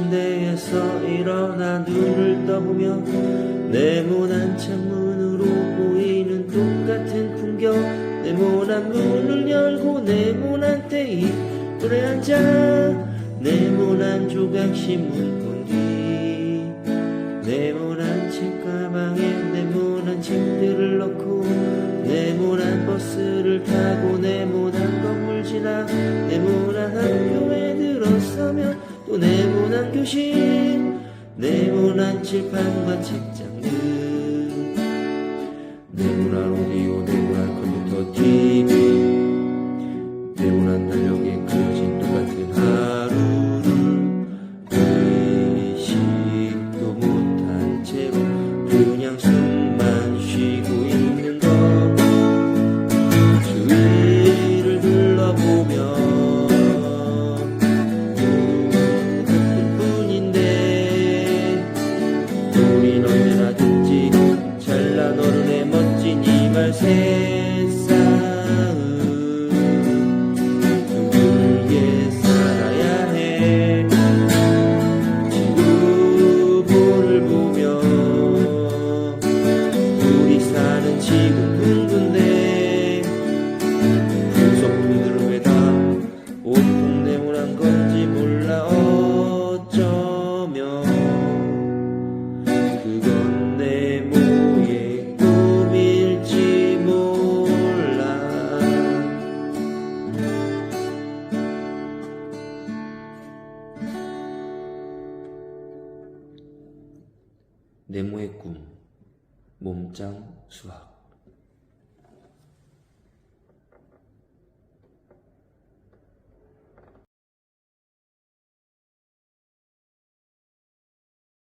침대에서 일어나 눈을 떠보며 네모난 창문으로 보이는 똑같은 풍경. 네모난 문을 열고 네모난 테이블에 앉아 네모난 조각식 물고기. 네모난 책가방에 네모난 침대를 넣고 네모난 버스를 타고 네모난 건물 지나 또 네모난 교실 네모난 칠판과 책장들. 네모난 오디오 네모난 컴퓨터 TV 네모난 달력에 그려진 똑같은 하루를 의식도 못한 채로 그냥 숨 네모의 꿈 몸짱 수학